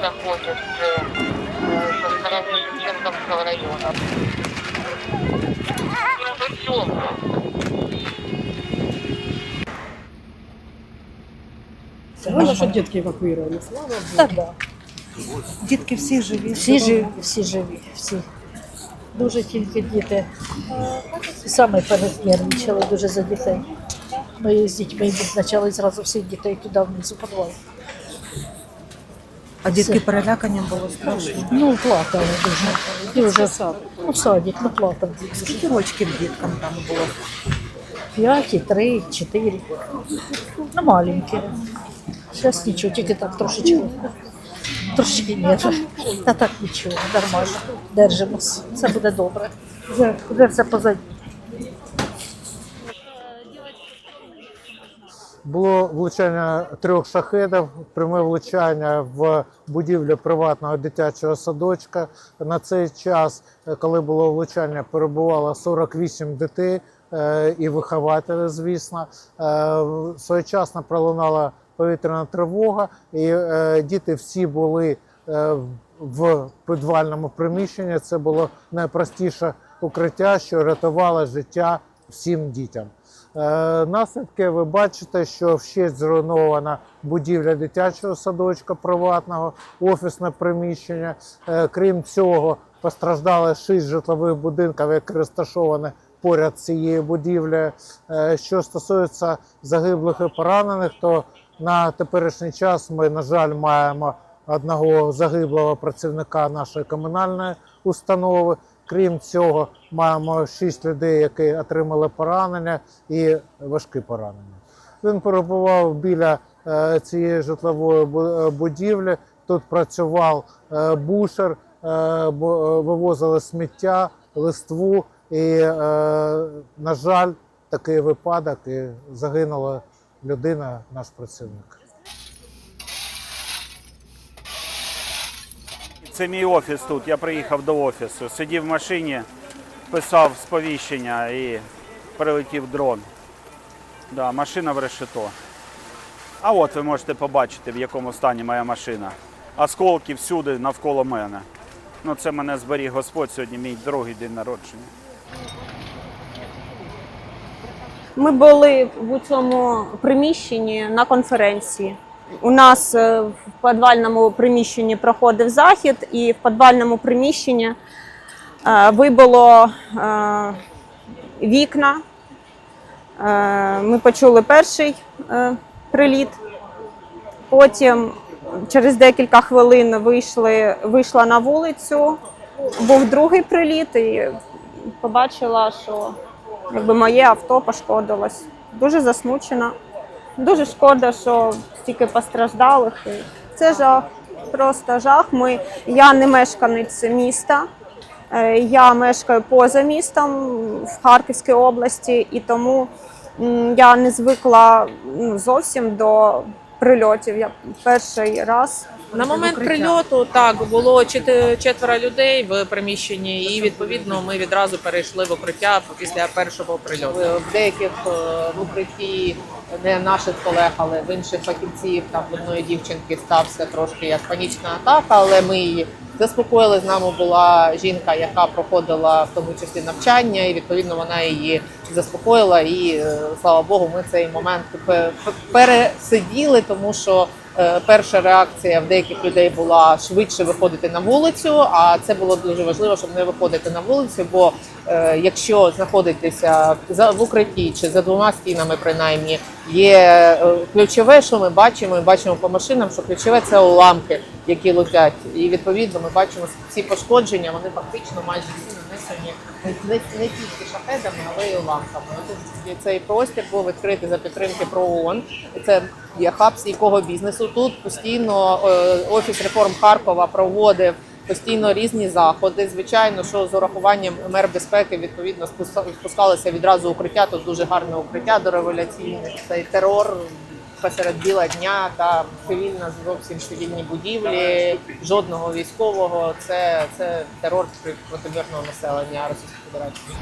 находится э, со стороны Шевченковского района. Путем. Главное, что детки эвакуированы. Слава Богу. Так, да. Дітки всі живі. Всі живі, всі живі, всі. Дуже тільки діти саме перенервничали дуже за дітей. Ми з дітьми відзначали зразу всіх дітей туди внизу підвал. А дітки перелякані було страшно. Ну, плакали дуже. Дуже ну, садик, ну плакав. Скільки рочків діткам там було? П'ять, і три, чотири. Ну, маленькі. Зараз нічого, тільки так трошечки. Трошечки ні. Та так нічого, нормально. Держимось. Все буде добре. Вже, вже все позаді. Було влучання трьох шахедів, пряме влучання в будівлю приватного дитячого садочка. На цей час, е, коли було влучання, перебувало 48 дітей е, і вихователі, звісно. Е, Своєчасно пролунала повітряна тривога, і діти всі були в підвальному приміщенні. Це було найпростіше укриття, що рятувало життя всім дітям. Е, Наслідки ви бачите, що вщент зруйнована будівля дитячого садочка приватного, офісне приміщення. Е, Крім цього, постраждали шість житлових будинків, які розташовані поряд з цією будівлею. Е, Що стосується загиблих і поранених, то на теперішній час ми, на жаль, маємо одного загиблого працівника нашої комунальної установи. Крім цього, маємо шість людей, які отримали поранення і важкі поранення. Він перебував біля е, цієї житлової е, будівлі. Тут працював е, бушер, вивозили сміття, листву. І, на жаль, такий випадок і загинула людина, наш працівник. Це мій офіс тут. Я приїхав до офісу. Сидів в машині, писав сповіщення і прилетів дрон. Да, машина в решето. А от ви можете побачити, в якому стані моя машина. Осколки всюди навколо мене. Ну, це мене зберіг Господь сьогодні, мій другий день народження. Ми були в цьому приміщенні на конференції. У нас е, в підвальному приміщенні проходив захід, і в підвальному приміщенні е, вибило е, вікна. Ми почули перший приліт. Потім через декілька хвилин вийшли, вийшла на вулицю. Був другий приліт і побачила, що якби моє авто пошкодилось. Дуже засмучена. Дуже шкода, що стільки постраждалих. Це жах, просто жах. Ми, я не мешканець міста. Е, Я мешкаю поза містом в Харківській області, і тому я не звикла ну, зовсім до прильотів. Я перший раз На момент прильоту так було четверо людей в приміщенні, і відповідно ми відразу перейшли в укриття після першого прильоту. в деяких е, в укритті не наших колег, але в інших фахівців там в одної дівчинки стався трошки як панічна атака, але ми її заспокоїли. З нами була жінка, яка проходила в тому числі навчання, і відповідно вона її заспокоїла. І е, слава Богу, ми цей момент пе- пе- пересиділи, тому що. е, Перша реакція в деяких людей була швидше виходити на вулицю, а це було дуже важливо, щоб не виходити на вулицю. Бо якщо знаходитися в укритті чи за двома стінами, принаймні, є е, ключове, що ми бачимо, ми бачимо по машинам, що ключове це уламки, які летять. І відповідно ми бачимо ці пошкодження, вони фактично майже всі нанесені не, тільки шахедами, але й уламками. От Цей простір був відкритий за підтримки ПРООН. Це є хаб стійкого бізнесу. Тут постійно е, офіс реформ Харкова проводив постійно різні заходи. Звичайно, що з урахуванням мер безпеки відповідно спуска- спускалися відразу укриття. Тут дуже гарне укриття дореволюційне. Цей терор посеред біла дня та цивільна зовсім цивільні будівлі, жодного військового. Це, це терор проти мирного населення Російської Федерації.